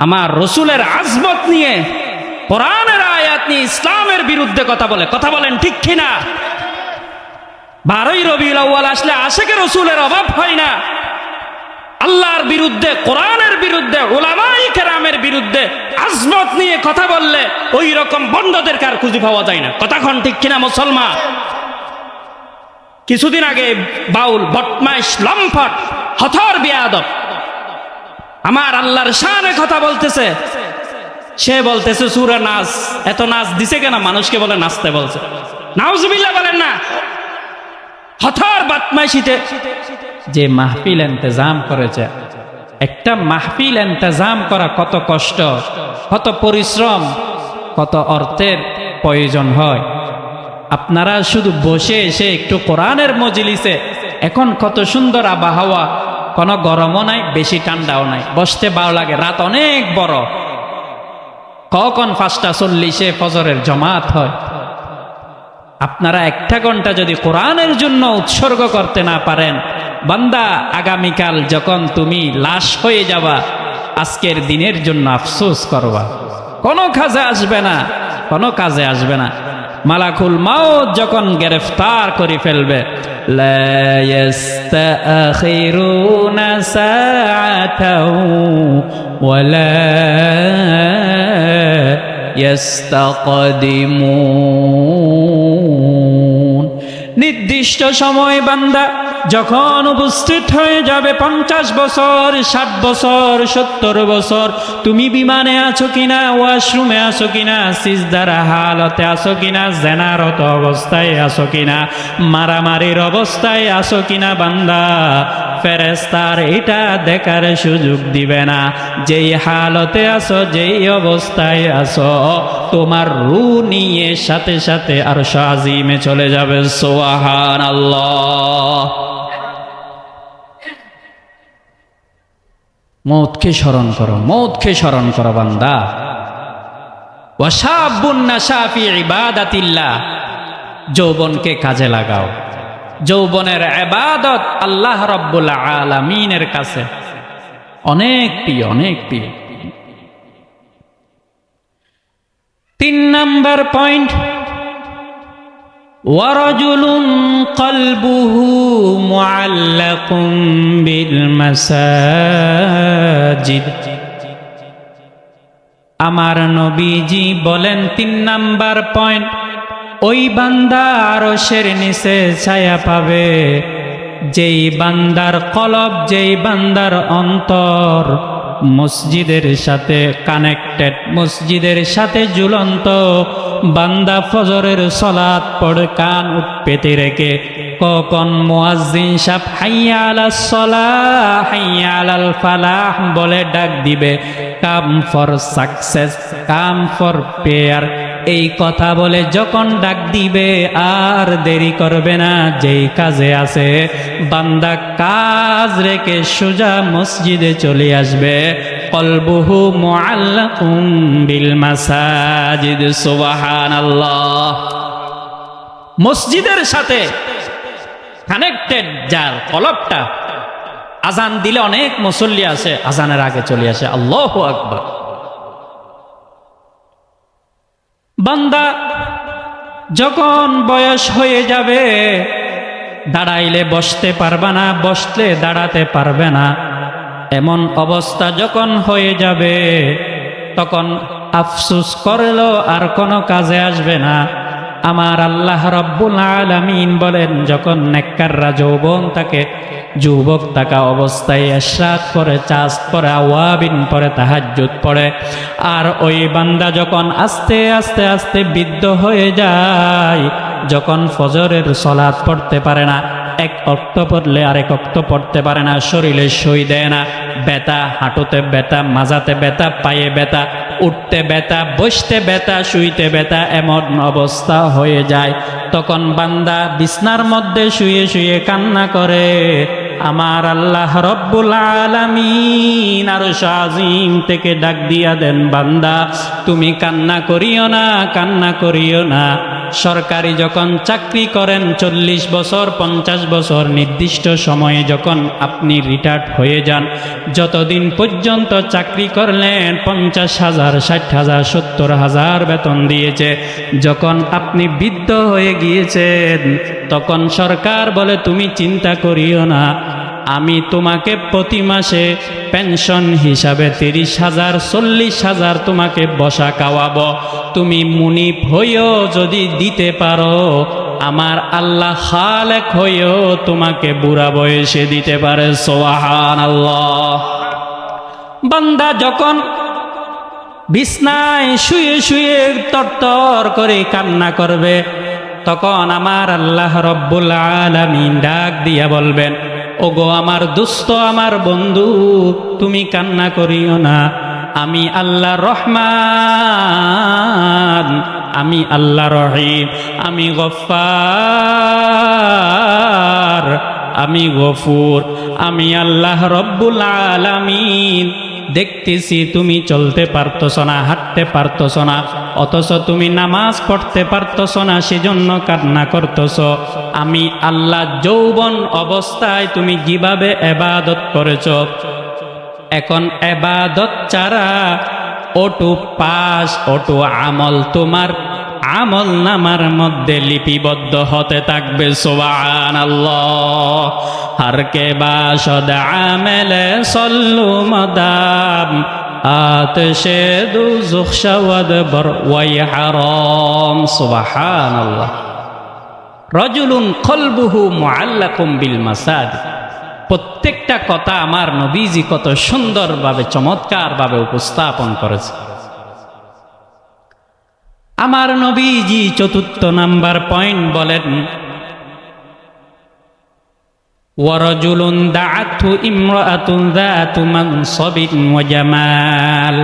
আমার রসুলের আজমত নিয়ে, কোরআনের আয়াত নিয়ে ইসলামের বিরুদ্ধে কথা বলে। কথা বলেন ঠিক কিনা? বারোই রবি আসলে আশেকে রসুলের অভাব হয় না। আল্লাহর বিরুদ্ধে, কোরআনের বিরুদ্ধে ওলামাই কেরামের বিরুদ্ধে আজমত নিয়ে কথা বললে ওই রকম বন্ধদের কার খুঁজে পাওয়া যায় না। কথাক্ষণ ঠিক কিনা, মুসলমান? কিছুদিন আগে বাউল বটমাইশ লম্ফট, হথর বিয়াদব আমার আল্লাহর শানে কথা বলতেছে। সে বলতেছে, সুরা নাচ এত নাচ দিছে কেন? মানুষকে বলে নাচতে বলছে। নাউজুবিল্লাহ বলেন না। হথর বাতমাইশিতে যে মাহফিল ইন্তজাম করেছে, একটা মাহফিল ইন্তজাম করা কত কষ্ট, কত পরিশ্রম, কত অর্থের প্রয়োজন হয়। আপনারা শুধু বসে এসে একটু কোরআনের মজলিসে, এখন কত সুন্দর আবহাওয়া কোনো গরমও নাই, বেশি ঠান্ডাও নাই। বসতে ভালো লাগে, রাত অনেক বড়। কখন পাঁচটা চল্লিশে ফজরের জমাত হয়? আপনারা একটা ঘণ্টা যদি কোরআনের জন্য উৎসর্গ করতে না পারেন, বান্দা, আগামীকাল যখন তুমি লাশ হয়ে যাবা, আজকের দিনের জন্য আফসোস করবা। কোনো কাজে আসবে না, কোনো কাজে আসবে না। মালাকুল মাউত যখন গ্রেফতার করে ফেলবে। নির্দিষ্ট সময় বান্দা যখন উপস্থিত হয়ে যাবে পঞ্চাশ বছর, ষাট বছর, সত্তর বছর, তুমি বিমানে আছো কিনা, ওয়াশরুমে আছো কিনা, সিজদার হালতে আছো কিনা, জেনারত অবস্থায় আছো কিনা, মারামারির অবস্থায় আছো কিনা বান্দা ফেরেস্তার এটা দেখার সুযোগ দিবে না। যেই হালতে আছো, যেই অবস্থায় আছো, তোমার রু নিয়ে সাথে সাথে আর সাজিমে চলে যাবে সোয়াহান আল্লাহ মৌতকে স্মরণ করো, মৌতকে স্মরণ করো বান্দা। ইবাদাতিল্লাহ। যৌবনকে কাজে লাগাও। যৌবনের এবাদত আল্লাহ রব্বুল আলামিনের কাছে। অনেক প্রিয় অনেক প্রিয়। তিন নাম্বার পয়েন্ট ورجل قلبه معلق بالمساجد আমার নবীজি বলেন তিন নাম্বার পয়েন্ট ওই বান্দা আরশের নিচে ছায়া পাবে যেই বান্দার কলব যেই বান্দার অন্তর মসজিদের সাথে কানেক্টেড মসজিদের সাথে ঝুলন্ত। বান্দা ফজরের সলাৎ পড়ে কান পেতে রেখে, কখন মুয়াজ্জিন সাপ হাইয়া আলা সলাহ, হাইয়া আলাল ফালাহ বলে ডাক দিবে, come for success come for prayer. এই কথা বলে যখন ডাক দিবে, আর দেরি করবে না, যেই কাজে আছে, বান্দা কাজ রেখে সোজা মসজিদে চলে আসবে। কলবুহু মুআল্লাকুম বিল মাসাজিদ, সুবহানাল্লাহ। মসজিদের সাথে কানেক্টেড যার কলবটা, আজান দিলে অনেক মুসল্লি আছে আজানের আগে চলে আসে। আল্লাহ আকবার। বান্দা যখন বয়স হয়ে যাবে, দাঁড়াইলে বসতে পারবে না, বসলে দাঁড়াতে পারবে না। এমন অবস্থা যখন হয়ে যাবে, তখন আফসুস করল আর কোনো কাজে আসবে না। আমার আল্লাহ রব্বুল আলামিন বলেন, যখন নেককাররা যৌবন তাকে, যুবক থাকা অবস্থায় এসাদ করে চাষ পরে, আওয়াবিন পরে তাহাজুত পড়ে আর ওই বান্দা যখন আস্তে আস্তে আস্তে বিদ্ধ হয়ে যায়, যখন ফজরের সলাদ পড়তে পারে না এক অক্ত পড়লে আরেক অক্ত পড়তে পারে না, শরীরে সই দেয় না। ব্যথা, হাঁটুতে ব্যথা, মাজাতে ব্যথা, পায়ে ব্যথা, উঠতে ব্যথা, বসতে ব্যথা, শুইতে ব্যথা এমন অবস্থা হয়ে যায়। তখন বান্দা বিছনার মধ্যে শুয়ে শুয়ে কান্না করে, আমার আল্লাহ রব্বুল আলামিন আর শাজিম থেকে ডাক দিয়া দেন বান্দা। তুমি কান্না করিও না, কান্না করিও না। সরকারি যখন চাকরি করেন, চল্লিশ বছর, পঞ্চাশ বছর নির্দিষ্ট সময়ে যখন আপনি রিটায়ার্ড হয়ে যান, যতদিন পর্যন্ত চাকরি করলেন, পঞ্চাশ হাজার, ষাট হাজার, সত্তর হাজার বেতন দিয়েছে, যখন আপনি বৃদ্ধ হয়ে গিয়েছেন, তখন সরকার বলে, তুমি চিন্তা করিও না আমি তোমাকে প্রতি মাসে পেনশন হিসাবে তিরিশ হাজার, চল্লিশ হাজার তোমাকে বসা খাওয়াবো। তুমি মুনিপ হইও যদি দিতে পারো, আমার আল্লাহ খালেক হইও তোমাকে বুড়া বয়সে দিতে পারে। সোহান আল্লাহ বান্দা যখন বিছনায় শুয়ে শুয়ে তরতর করে কান্না করবে, তখন আমার আল্লাহ রব্বুল আলামিন ডাক দিয়া বলবেন ওগো আমার দুস্থ আমার বন্ধু, তুমি কান্না করিও না। আমি আল্লাহ রহমান, আমি আল্লাহ রহিম, আমি গফার, আমি গফুর, আমি আল্লাহ রব্বুল আলামিন। দেখতেছি, তুমি চলতে পারতস না, হাঁটতে পারতস না, অথচ তুমি নামাজ পড়তে পারতস না, সেজন্য কান্না করতস আমি আল্লাহ যৌবন অবস্থায় তুমি যেভাবে এবাদত করেছ? এখন এবাদত ছাড়া ওটু পাস ওটু আমল তোমার আমল নামার মধ্যে লিপিবদ্ধ হতে থাকবে সোবান আল্লাহ হর কে বাসদ আমেলে সল্লু মদাম আতশে দু জুখশাওয়াদ বর ওয়াই হারাম সুবহান আল্লাহ রজুলুন কলবুহু মুআল্লাকুম বিল মাসাদ। প্রত্যেকটা কথা আমার নবীজি কত সুন্দরভাবে, চমৎকারভাবে উপস্থাপন করেছে। আমার নবীজি চতুর্থ নাম্বার পয়েন্ট বলেন, ওয়ারজুলুন দাআতু ইমরাআতুন যাতু মানসাবিন ওয়া জামাল।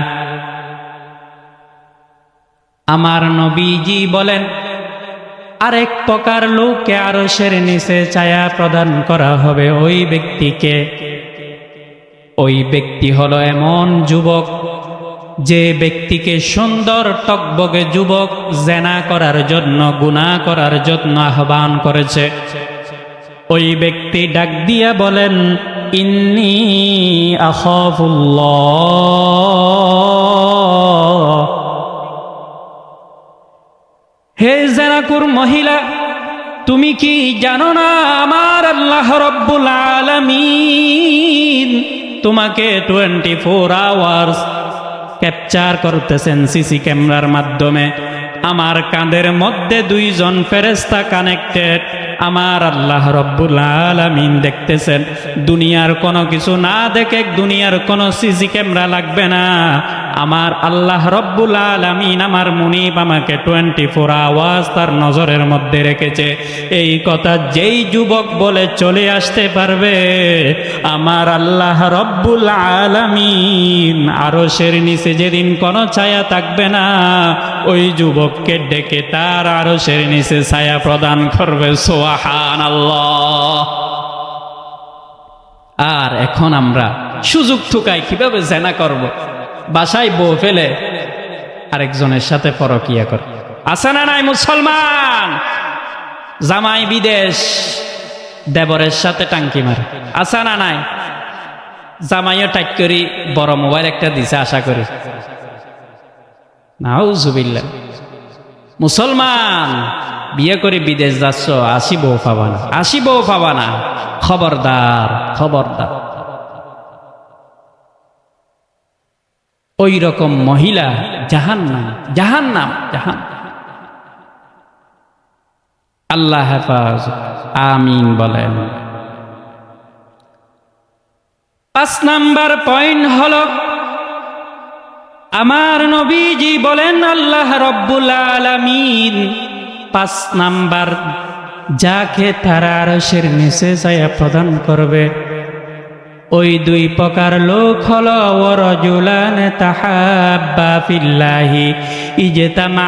আমার নবীজি বলেন, আরেক প্রকার লোককে আরশের নিচে ছায়া প্রদান করা হবে ওই ব্যক্তিকে। ওই ব্যক্তি হলো এমন যুবক যে ব্যক্তিকে সুন্দর টকবগে যুবক জেনা করার জন্য গুনাহ করার জন্য আহ্বান করেছে। ওই ব্যক্তি ডাক দিয়া বলেন, ইন্নি আখাফুল্লাহ। হে জেনাকুর মহিলা, তুমি কি জানো না আমার আল্লাহ রব্বুল আলামিন তোমাকে টোয়েন্টি ফোর আওয়ার্স ক্যাপচার করতেছেন সিসি ক্যামেরার মাধ্যমে। আমার কাঁধের মধ্যে দুইজন ফেরেস্তা কানেক্টেড আমার আল্লাহ রব্বুল আলামিন দেখতেছেন, দুনিয়ার কোনো কিছু না দেখে দুনিয়ার কোনো সিসি ক্যামেরা লাগবে না। আমার আল্লাহ রব্বুল আলামিন আমার মুনিব আমাকে টোয়েন্টি ফোর আওয়াজ তার নজরের মধ্যে রেখেছে এই কথা যেই যুবক বলে চলে আসতে পারবে, আমার আল্লাহ রব্বুল আলামিন আরও সের নিচে যেদিন কোনো ছায়া থাকবে না, ওই যুবককে ডেকে তার আরও সের নিচে ছায়া প্রদান করবে সোহান আল্লাহ আর এখন আমরা সুযোগ ঠুকাই কীভাবে জেনা করব। বাসায় বউ ফেলে আরেকজনের সাথে পরকিয়া করে। আছে না নাই মুসলমান? জামাই বিদেশ, দেবরের সাথে টাঙ্কি মারে। আছে না নাই? জামাইও টাইট করি, বড় মোবাইল একটা দিছে, আশা করি। নাউজুবিল্লাহ। মুসলমান, বিয়ে করে বিদেশ যাচ্ছ, আসি বউ পাবা না। আসি বউ পাবা না। খবরদার খবরদার। ওই রকম মহিলা জাহান নাম জাহান নাম জাহান আল্লাহ হেফাজ, আমিন বলেন। পাঁচ নাম্বার পয়েন্ট হল, আমার নবীজি বলেন, আল্লাহ রব্বুল আলামিন, পাঁচ নাম্বার, যাকে তারা আরশের নিচে ছায়া প্রদান করবে ওই দুই প্রকার লোক হল ওরজুলান তাহাব্বা ফিল্লাহি ইজতামা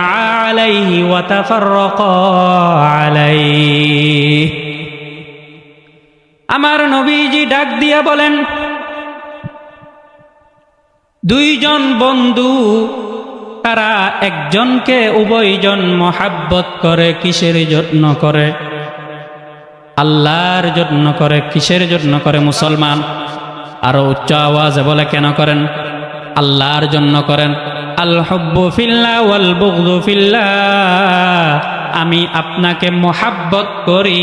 আলাইহি ওয়া তাফাররাকা আলাইহি। আমার নবীজি ডাক দিয়া বলেন, দুইজন বন্ধু, তারা একজনকে উভয়জন মহাব্বত করে, কিসের জন্য করে? আল্লাহর জন্য করে, কিসের জন্য করে মুসলমান? আরও উচ্চ আওয়াজে বলে, কেন করেন? আল্লাহর জন্য করেন। আল্লাহ ফিল্লা ওয়াল বুগদু ফিল্লাহ আমি আপনাকে মোহাব্বত করি,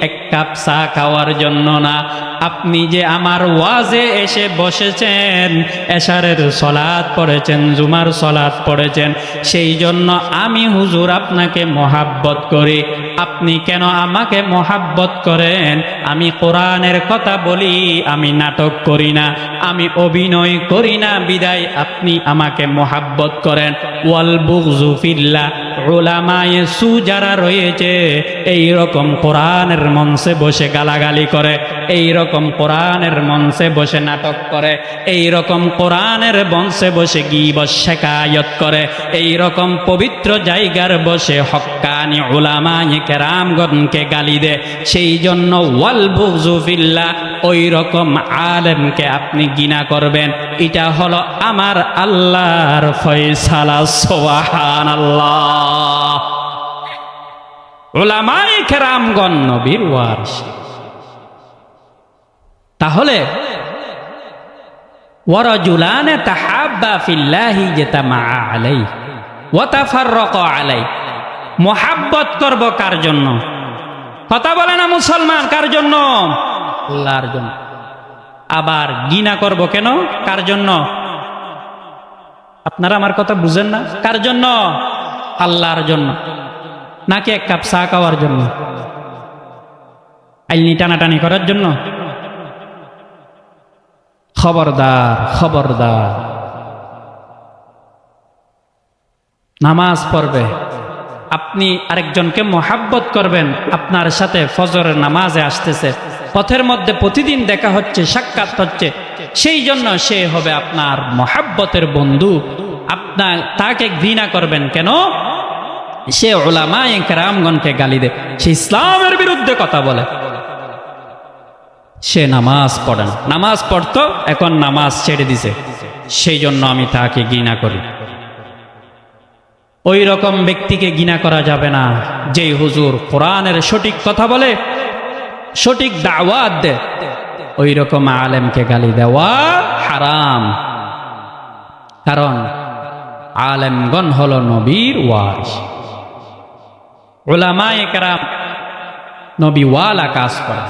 এক কাপ চা খাওয়ার জন্য না। আপনি যে আমার ওয়াজে এসে বসেছেন, এশারের সলাদ পড়েছেন, জুমার সলাদ পড়েছেন, সেই জন্য আমি হুজুর আপনাকে মোহাব্বত করি। আপনি কেন আমাকে মোহাব্বত করেন? আমি কোরআনের কথা বলি, আমি নাটক করি না, আমি অভিনয় করি না, বিদায় আপনি আমাকে মোহাব্বত করেন। ওয়াল বুকজুফিল্লা ওলামায়ে সু যারা রয়েছে এই রকম কোরআনের মঞ্চে বসে গালাগালি করে এই রকম কোরআনের মঞ্চে বসে নাটক করে এই রকম কোরআনের মঞ্চে বসে গিবস শেখায়ত করে এই রকম পবিত্র জায়গার বসে হক্কানি ওলামায়ে কেরামগণকে গালি দে সেই জন্য ওয়াল বুকজুফিল্লা ওই রকম আলেমকে আপনি গিনা করবেন। এটা হলো আমার আল্লাহর ফয়সালা সোহান আল্লাহ ওলামাই ওয়ারিস তাহলে মোহাব্বত করব কার জন্য? কথা বলে না মুসলমান, কার জন্য? জন্য। আবার গিনা করব কেন? কার জন্য? আপনারা আমার কথা বুঝেন না? কার জন্য? আল্লাহর জন্য, নাকি এক কাপ চা খাওয়ার জন্য? আইনি টানাটানি করার জন্য? খবরদার খবরদার। নামাজ পড়বে, আপনি আরেকজনকে মোহাব্বত করবেন, আপনার সাথে ফজরের নামাজে আসতেছে। পথের মধ্যে প্রতিদিন দেখা হচ্ছে, সাক্ষাৎ হচ্ছে। সেই জন্য সে হবে আপনার মহাব্বতের বন্ধু। আপনার তাকে ঘৃণা করবেন কেন? সে ওলামায় রামগণকে গালি দেয়। সে ইসলামের বিরুদ্ধে কথা বলে। সে নামাজ পড়ে না। নামাজ পড়তো, এখন নামাজ ছেড়ে দিছে। সেই জন্য আমি তাকে ঘৃণা করি। ওই রকম ব্যক্তিকে ঘৃণা করা যাবে না, যেই হুজুর কোরআনের সঠিক কথা বলে, সঠিক দাওয়াত দে ওই রকম আলেমকে গালি দেওয়া হারাম। কারণ আলেমগণ হল নবীর ওয়ারিস ওলামায়ে কেরাম নবী ওয়ালা কাজ করে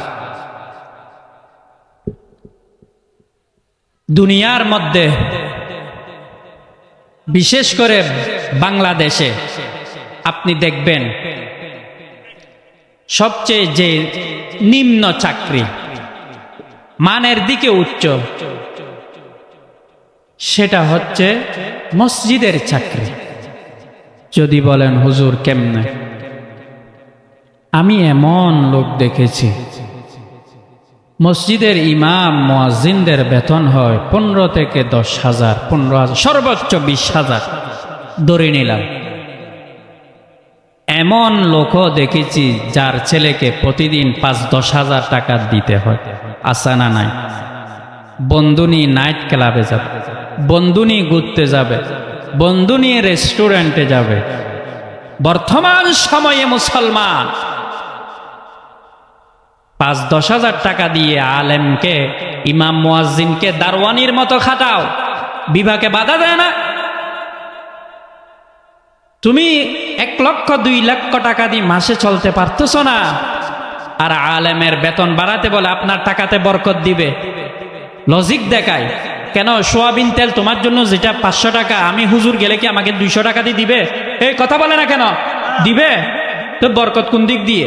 দুনিয়ার মধ্যে বিশেষ করে বাংলাদেশে আপনি দেখবেন সবচেয়ে যে নিম্ন চাকরি, মানের দিকে উচ্চ সেটা হচ্ছে মসজিদের চাকরি। যদি বলেন, হুজুর, কেমনে? আমি এমন লোক দেখেছি। মসজিদের ইমাম মোয়াজিনদের বেতন হয় পনেরো থেকে দশ হাজার, পনেরো হাজার, সর্বোচ্চ বিশ হাজার। ধরে নিলাম। এমন লোকও দেখেছি যার ছেলেকে প্রতিদিন পাঁচ, দশ হাজার টাকা দিতে হয়। আসানা নাই? বন্ধুনি নাইট ক্লাবে যাবে। বন্ধুনি ঘুরতে যাবে, বন্ধুনি রেস্টুরেন্টে যাবে। বর্তমান সময়ে মুসলমান। পাঁচ দশ হাজার টাকা দিয়ে আলেমকে, ইমাম মুয়াজ্জিনকে দারওয়ানির মতো খাটাও, বিভাগে বাধা দেয় না। তুমি এক লক্ষ, দুই লক্ষ টাকা দিয়ে মাসে চলতে পারতেছ না। আর আলেমের বেতন বাড়াতে বলে আপনার টাকাতে বরকত দিবে। লজিক দেখায়। কেন? সোয়াবিন তেল তোমার জন্য যেটা পাঁচশো টাকা, আমি হুজুর গেলে কি আমাকে দুইশো টাকা দিয়ে দিবে? এই কথা বলে না কেন? দিবে? তো বরকত কোন দিক দিয়ে?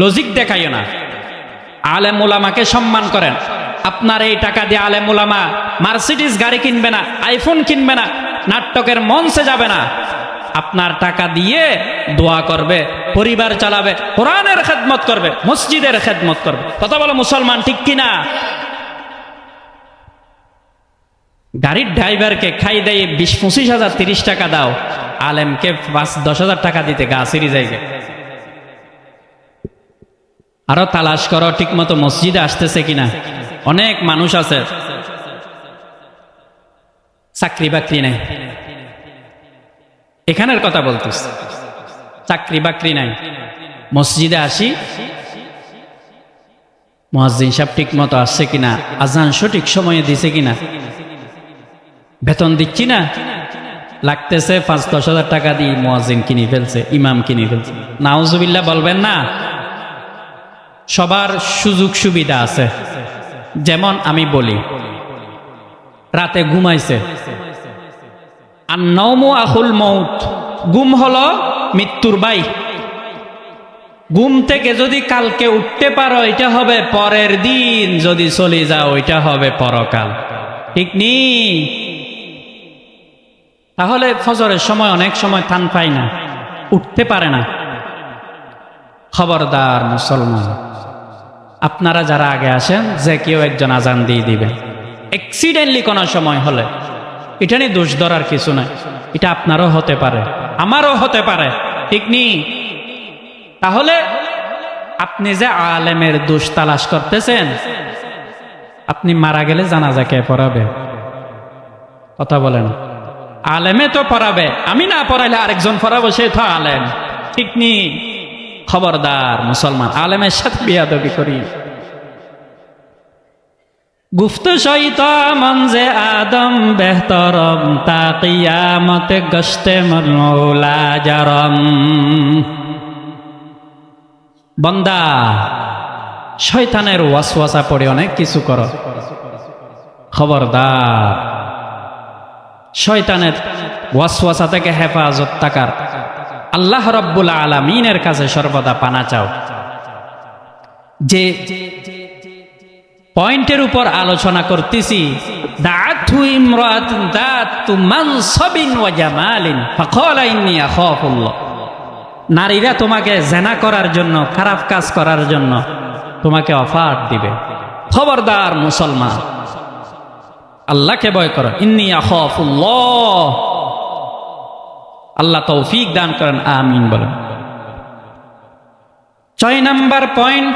লজিক দেখাইও না। আলেম ওলামাকে সম্মান করেন। আপনার এই টাকা দিয়ে আলেম ওলামা মার্সিডিস গাড়ি কিনবে না আইফোন কিনবে না নাটকের মঞ্চে যাবে না। আপনার টাকা দিয়ে দোয়া করবে, পরিবার চালাবে, কোরআনের খেদমত করবে, মসজিদের খেদমত করবে। কথা বলো মুসলমান ঠিক কিনা? গাড়ির ড্রাইভারকে খাই দেয় বিশ পঁচিশ হাজার, তিরিশ টাকা দাও। আলেমকে পাঁচ, দশ হাজার টাকা দিতে গা সিরি জায়গায় আরও তালাশ করো ঠিক মতো মসজিদে আসতেছে কিনা? অনেক মানুষ আছে। চাকরি বাকরি নাই। এখানের কথা বলতেছি। চাকরি বাকরি নাই। মসজিদে আসি। মহাজিন সাহেব ঠিক মতো আসছে কিনা? আজান সঠিক সময়ে দিছে কিনা? বেতন দিচ্ছি না। লাগতেছে পাঁচ, দশ হাজার টাকা দিয়ে মোয়াজিন কিনে ফেলছে, ইমাম কিনে ফেলছে। নাউজুবিল্লাহ বলবেন না। সবার সুযোগ সুবিধা আছে। যেমন আমি বলি, রাতে ঘুমাইছে। আর নৌমু আহুল মৌত গুম হলো মৃত্যুর বাই। ঘুম থেকে যদি কালকে উঠতে পারো, এটা হবে পরের দিন। যদি চলে যাও, এটা হবে পরকাল। ঠিক নেই? তাহলে ফজরের সময় অনেক সময় থান পাই না, উঠতে পারে না। খবরদার মুসলমান, আপনারা যারা আগে আসেন, যে কেউ একজন আজান দিয়ে দিবেন অ্যাক্সিডেন্টলি কোনো সময় হলে, এটা নিয়ে দোষ ধরার কিছু নাই। এটা আপনারও হতে পারে, আমারও হতে পারে, ঠিক নেই তাহলে আপনি যে আলেমের দোষ তালাশ করতেছেন, আপনি মারা গেলে জানাজা কে পড়াবে? কথা বলেন। আলেমে তো পড়াবে। আমি না পড়াইলে আরেকজন পড়াবো, সে তো আলেম। ঠিক নি? খবরদার মুসলমান, আলেমের সাথে বিয়াদবি করি। গুফত সহিত মঞ্জে আদম, বেহতরম, তা কিয়ামতে গস্তে মৌলা জারম। বন্দা, শয়তানের ওয়াসওয়াসা পড়ে অনেক কিছু করো। খবরদার। শয়তানের ওয়াসওয়াসা থেকে হেফাজত থাকার। আল্লাহ রব্বুল আলমিনের কাছে সর্বদা পানা চাও। যে পয়েন্টের উপর আলোচনা করতেছি নারীরা তোমাকে জেনা করার জন্য, খারাপ কাজ করার জন্য তোমাকে অফার দিবে। খবরদার মুসলমান আল্লাহকে ভয় করো। ইন্নি আখফুল্লাহ। আল্লাহ তৌফিক দান করেন, আমিন বলেন। ছয় নাম্বার পয়েন্ট,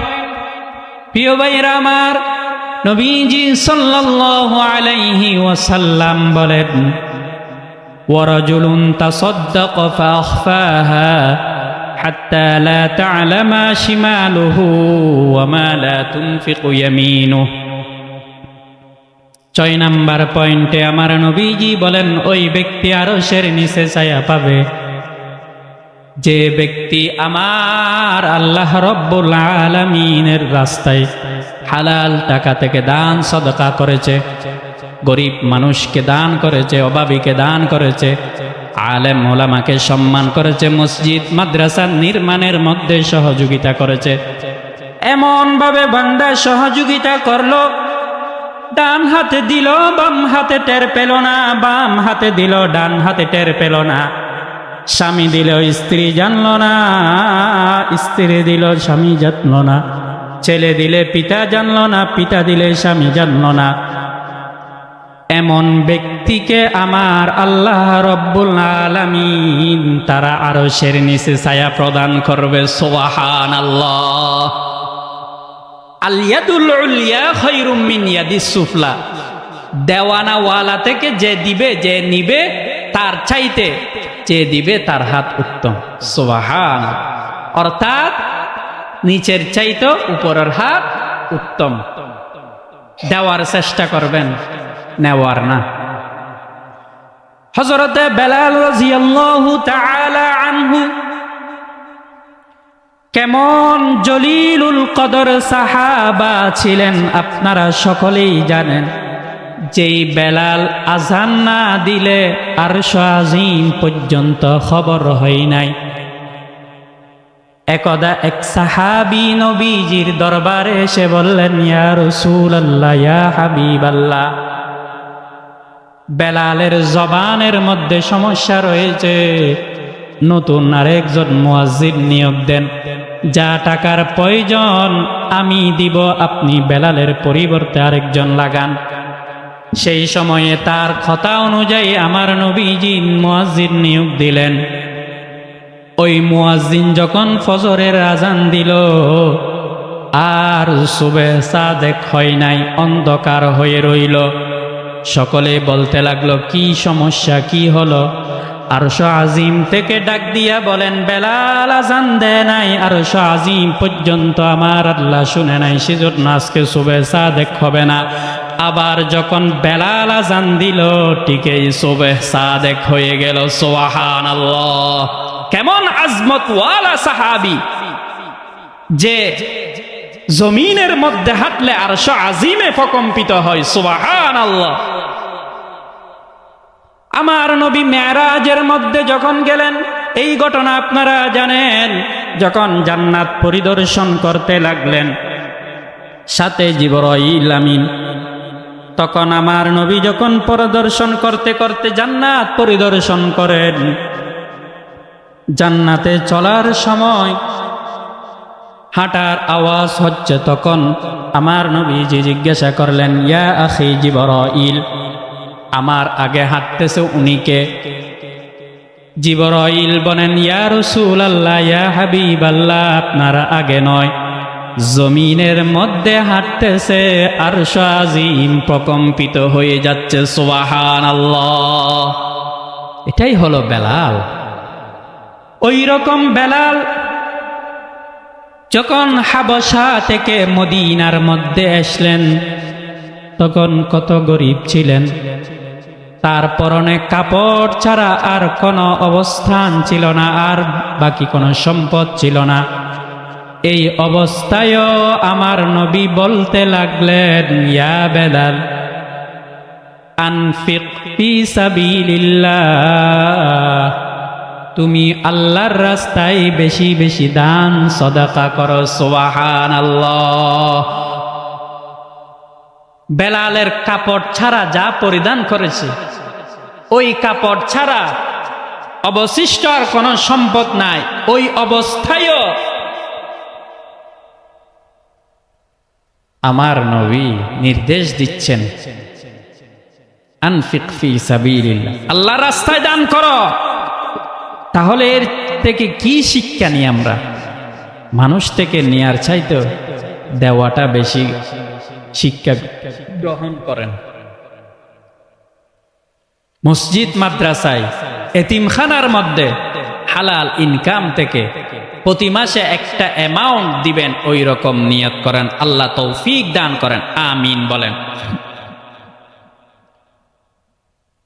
প্রিয় ভাইরা আমার, নবীজি সাল্লাল্লাহু আলাইহি ওয়াসাল্লাম বলেন ওয়ারাজুলুন তাসাদ্দাক ফাখফাহা হাত্তা লা তা'লামা শিমালুহু ওয়া মা লা তুনফিকু ইয়ামিনুহু। ছয় নাম্বার পয়েন্টে আমার নবীজি বলেন, ওই ব্যক্তি আরও সের নিচে ছায়া পাবে। যে ব্যক্তি আমার আল্লাহ রব্বুল আলমিনের রাস্তায় হালাল টাকা থেকে দান, সদকা করেছে, গরিব মানুষকে দান করেছে, অভাবীকে দান করেছে, আলেম ওলামাকে সম্মান করেছে, মসজিদ মাদ্রাসা নির্মাণের মধ্যে সহযোগিতা করেছে এমন ভাবে বান্দা সহযোগিতা করল ডান হাতে দিল, বাম হাতে টের পেল না, বাম হাতে দিল, ডান হাতে টের পেল না। স্বামী দিল, স্ত্রী জানল না, স্ত্রী দিল, স্বামী জানল না। ছেলে দিলে পিতা জানল না, পিতা দিলে স্বামী জানল না। এমন ব্যক্তিকে আমার আল্লাহ রব্বুল আলামিন, তারা আরও সের নিচে ছায়া প্রদান করবে সোহান আল্লাহ সুফলা। দেওয়ানা ওয়ালা থেকে যে দিবে, যে নিবে, তার চাইতে যে দিবে, তার হাত উত্তম। সোহান অর্থাৎ নিচের চাইতে উপরের হাত উত্তম। দেওয়ার চেষ্টা করবেন, নেওয়ার না। হজরতে বেলাল রাজিয়াল্লাহু তাআলা আনহু কেমন জলিলুল কদর সাহাবা ছিলেন আপনারা সকলেই জানেন। যেই বেলাল আজান না দিলে আর আজিম পর্যন্ত খবর হয় নাই। একদা এক সাহাবি নবীজির দরবারে এসে বললেন, ইয়া রসুল আল্লাহ ইয়া হাবিব আল্লাহ বেলালের জবানের মধ্যে সমস্যা রয়েছে। নতুন আরেকজন মুয়াজ্জিন নিয়োগ দেন। যা টাকার প্রয়োজন, আমি দিব আপনি বেলালের পরিবর্তে আরেকজন লাগান। সেই সময়ে তার কথা অনুযায়ী আমার নবীজি মুয়াজ্জিন নিয়োগ দিলেন। ওই মুয়াজ্জিন যখন ফজরের আজান দিল, আর শুভে সাদেক হয় নাই, অন্ধকার হয়ে রইল। সকলে বলতে লাগল, কি সমস্যা, কি হলো? আরশ আজিম থেকে ডাক দিয়া বলেন, বেলাল আজান দে নাই, আরশ আজিম পর্যন্ত আমার আল্লাহ শুনে নাই, সেজন্য আজকে শুভে সাদেক হবে না। আবার যখন বেলাল আজান দিল, ঠিকই শুভে সাদেক হয়ে গেল সোহান আল্লাহ কেমন আজমত ওয়ালা সাহাবি যে জমিনের মধ্যে হাঁটলে আরশ আজিমে প্রকম্পিত হয় সুবাহান আল্লাহ আমার নবী মেয়ারাজের মধ্যে যখন গেলেন, এই ঘটনা আপনারা জানেন, যখন জান্নাত পরিদর্শন করতে লাগলেন, সাথে জিবরাইল আমিন। তখন আমার নবী যখন পরিদর্শন করতে করতে জান্নাত পরিদর্শন করেন, জান্নাতে চলার সময় হাঁটার আওয়াজ হচ্ছে তখন আমার নবী নবীজি জিজ্ঞাসা করলেন, ইয়া আখি জিবরাইল। আমার আগে হাঁটতেছে উনিকে। জিবরাইল বলেন, ইয়া রসুল আল্লাহ ইয়া হাবিব আল্লাহ আপনার আগে নয়। জমিনের মধ্যে হাঁটতেছে আর আজিম প্রকম্পিত হয়ে যাচ্ছে সোয়াহান আল্লাহ এটাই হলো বেলাল। ওই রকম বেলাল যখন হাবসা থেকে মদিনার মধ্যে আসলেন, তখন কত গরিব ছিলেন। তার পরনে কাপড় ছাড়া আর কোনো অবস্থান ছিল না, আর বাকি কোনো সম্পদ ছিল না। এই অবস্থায়ও আমার নবী বলতে লাগলেন, ইয়া বেদাল আনফিক তুমি আল্লাহর রাস্তায় বেশি বেশি দান, সদাকা করো সোয়াহান আল্লাহ বেলালের কাপড় ছাড়া যা পরিধান করেছে, ওই কাপড় ছাড়া অবশিষ্ট আর কোনো সম্পদ নাই। ওই অবস্থায়ও আমার নবী নির্দেশ দিচ্ছেন আল্লাহ রাস্তায় দান করো। তাহলে এর থেকে কি শিক্ষা নিই আমরা? মানুষ থেকে নেয়ার চাইতো দেওয়াটা বেশি শিক্ষা গ্রহণ করেন। মসজিদ, মাদ্রাসায়, এতিমখানার মধ্যে হালাল ইনকাম থেকে প্রতি মাসে একটা অ্যামাউন্ট দিবেন ওই রকম নিয়ত করেন। আল্লাহ তৌফিক দান করেন। আমিন বলেন।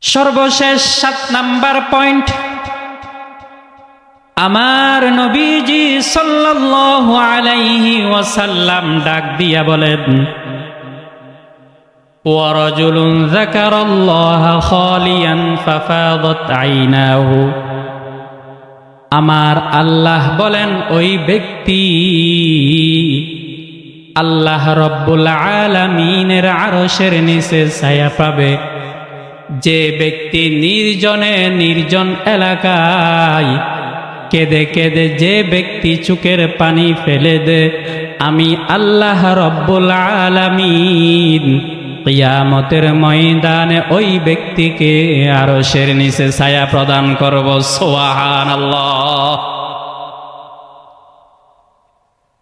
সর্বশেষ সাত নাম্বার পয়েন্ট। আমার নবীজি সাল্লাল্লাহু আলাইহি ওয়াসাল্লাম ডাক দিয়া বলেন ورجل ذكر الله خاليا ففاضت عيناه আমার আল্লাহ বলেন ওই ব্যক্তি আল্লাহ রব্বুল আলামিনের আরশের নিচে ছায়া পাবে যে ব্যক্তি নির্জনে নির্জন এলাকায় কেঁদে কেঁদে যে ব্যক্তি চুকের পানি ফেলে দে আমি আল্লাহ রব্বুল আলামিন কিয়ামতের ময়দানে ওই ব্যক্তিকে আরও সের নিচে ছায়া প্রদান করব সোহান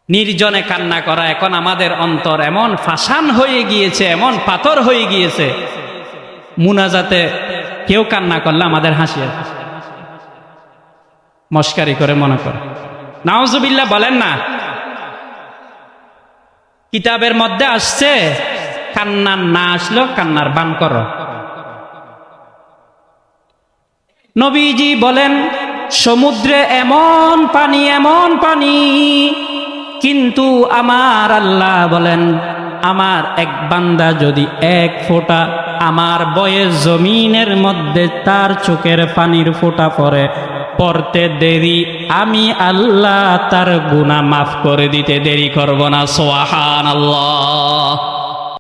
নির্জনে কান্না করা এখন আমাদের অন্তর এমন ফাসান হয়ে গিয়েছে, এমন পাথর হয়ে গিয়েছে, মুনাজাতে কেউ কান্না করলে আমাদের হাসি মস্কারি করে মনে করে। নাওজুবিল্লাহ বলেন না, কিতাবের মধ্যে আসছে কান্নার না আসলো, কান্নার বান করো। নবীজি বলেন, সমুদ্রে এমন পানি এমন পানি, কিন্তু আমার আল্লাহ বলেন, আমার এক বান্দা যদি এক ফোঁটা আমার বয়ের জমিনের মধ্যে তার চোখের পানির ফোঁটা পড়ে, পড়তে দেরি, আমি আল্লাহ তার গুনাহ মাফ করে দিতে দেরি করব না সোহান আল্লাহ